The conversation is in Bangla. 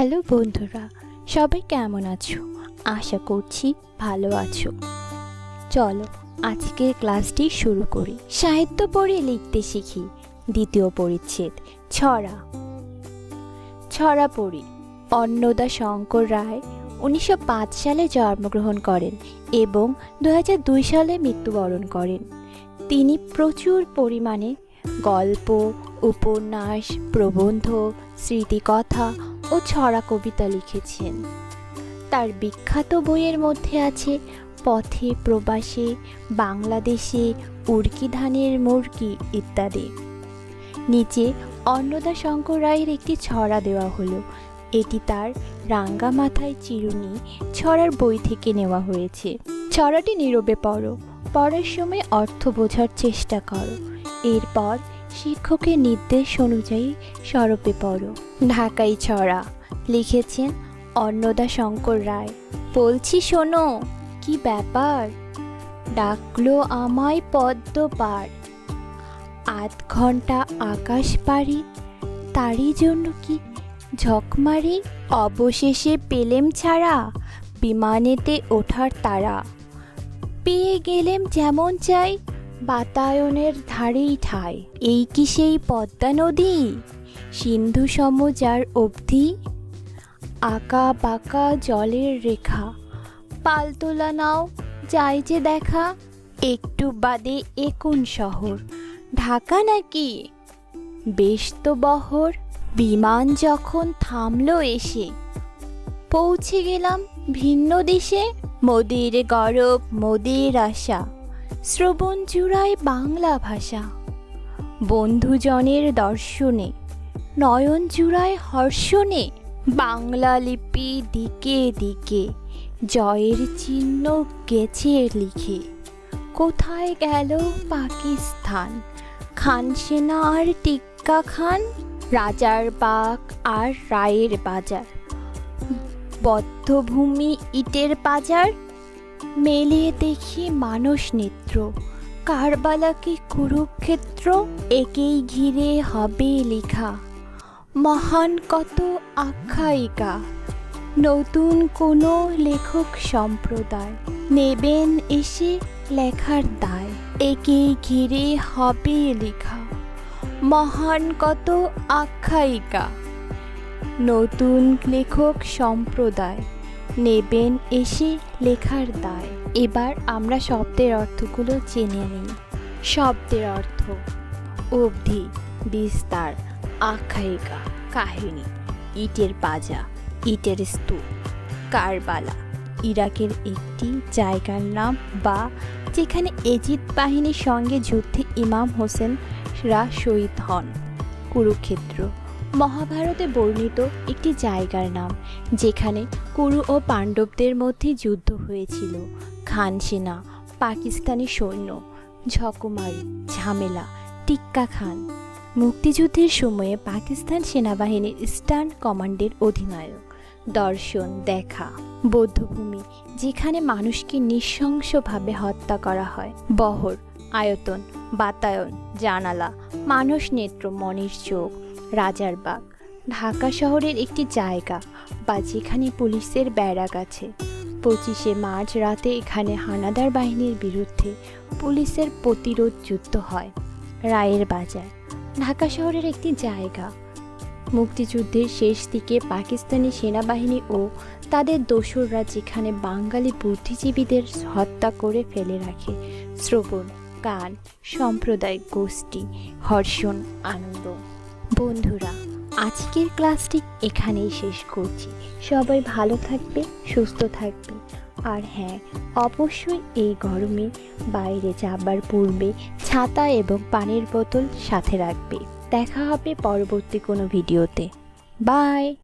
হ্যালো বন্ধুরা, সবাই কেমন আছো? আশা করছি ভালো আছো। চলো, আজকের ক্লাসটি শুরু করি। সাহিত্য পড়ে লিখতে শিখি। দ্বিতীয় পরিচ্ছেদ, ছড়া। ছড়া পড়ি। অন্নদা শঙ্কর রায় উনিশশো পাঁচ সালে জন্মগ্রহণ করেন এবং দু হাজার দুই সালে মৃত্যুবরণ করেন। তিনি প্রচুর পরিমাণে গল্প, উপন্যাস, প্রবন্ধ, স্মৃতিকথা ও ছড়া কবিতা লিখেছেন। তার বিখ্যাত বইয়ের মধ্যে আছে, পথে, প্রবাসে, বাংলাদেশে, উড়কি ধানের মুরগি ইত্যাদি। নিচে অন্নদা শঙ্কর রায়ের একটি ছড়া দেওয়া হলো। এটি তার রাঙ্গা মাথায় চিরুনি ছড়ার বই থেকে নেওয়া হয়েছে। ছড়াটি নীরবে পড়ো, পড়ার সময় অর্থ বোঝার চেষ্টা করো। এরপর শিক্ষকের নির্দেশ অনুযায়ী সরপে পড়ো। ঢাকাই ছড়া। লিখেছেন অন্নদা শঙ্কর রায়। বলছি, শোনো, কি ব্যাপার? ডাকলো আমায় পদ্ম পার। আধ ঘণ্টা আকাশ পারি তারই জন্য কি ঝকমারি? অবশেষে পেলেম ছাড়া, বিমানেতে ওঠার তারা। পেয়ে গেলেম যেমন চাই বাতায়নের ধারেই ঠাই এই কি সেই পদ্মা নদী? সিন্ধু সমজার অবধি আঁকা বাঁকা জলের রেখা। পালতোলা নাও যাই যে দেখা, একটু বাদে একুন শহর। ঢাকা নাকি? বেশ তো বহর, বিমান যখন থামলো এসে। পৌঁছে গেলাম ভিন্ন দেশে, মোদির গরব, মোদির আশা। শ্রবণ জুড়ায় বাংলা ভাষা। বন্ধুজনের দর্শনে, নয়ন জুড়ায় হর্ষণে, বাংলা লিপি দিকে দিকে, জয়ের চিহ্ন গেছে লিখে। কোথায় গেল পাকিস্তান? খান সেনা আর টিক্কা খান, রাজার বাগ আর রায়ের বাজার। বদ্ধভূমি ইটের বাজার মেলে দেখি মানুষ নেত্র। কারবালা কি কুরুক্ষেত্র, একেই ঘিরে হবে লেখা। মহান কত আখ্যায়িকা। নতুন কোনো লেখক সম্প্রদায়। নেবেন এসে লেখার দায়। একেই ঘিরে হবে লেখা। মহান কত আখ্যায়িকা। নতুন লেখক সম্প্রদায়। নেবেন এসে লেখার দায়। এবার আমরা শব্দের অর্থগুলো জেনে নিই। শব্দের অর্থ অবধি বিস্তার, আখ্যায়িকা, কাহিনী, ইটের পাজা ইটের স্তূপ, কারবালা, ইরাকের একটি জায়গার নাম বা যেখানে এজিদ বাহিনীর সঙ্গে যুদ্ধে ইমাম হোসেনরা শহীদ হন। কুরুক্ষেত্র মহাভারতে বর্ণিত একটি জায়গার নাম, যেখানে কুরু ও পাণ্ডবদের মধ্যে যুদ্ধ হয়েছিল। খান সেনা, পাকিস্তানি সৈন্য, ঝকমারি, ঝামেলা, টিক্কা খান। মুক্তিযুদ্ধের সময়ে পাকিস্তান সেনাবাহিনীর ইস্টার্ন কমান্ডের অধিনায়ক। দর্শন, দেখা, বৌদ্ধভূমি, যেখানে মানুষকে নৃশংসভাবে হত্যা করা হয়। বহর, আয়তন বাতায়ন, জানালা, মানস নেত্র মনির চোখ, রাজার বাগ। ঢাকা শহরের একটি জায়গা বা যেখানে পুলিশের ব্যারাক আছে। পঁচিশে মার্চ রাতে এখানে হানাদার বাহিনীর বিরুদ্ধে পুলিশের প্রতিরোধ যুদ্ধ হয়, রায়ের বাজার। ঢাকা শহরের একটি জায়গা। মুক্তিযুদ্ধের শেষ দিকে পাকিস্তানি সেনাবাহিনী ও তাদের দোসররা যেখানে বাঙালি বুদ্ধিজীবীদের হত্যা করে ফেলে রাখে, শ্রবণ। গান সম্প্রদায় গোষ্ঠী হর্ষণ আনন্দ। বন্ধুরা, আজকের ক্লাসটি এখানেই শেষ করছি। সবাই ভালো থাকবে, সুস্থ থাকবে। আর হ্যাঁ অবশ্যই এই গরমে বাইরে যাবার পূর্বে ছাতা এবং পানির বোতল সাথে রাখবে। দেখা হবে পরবর্তী কোনো ভিডিওতে। বাই!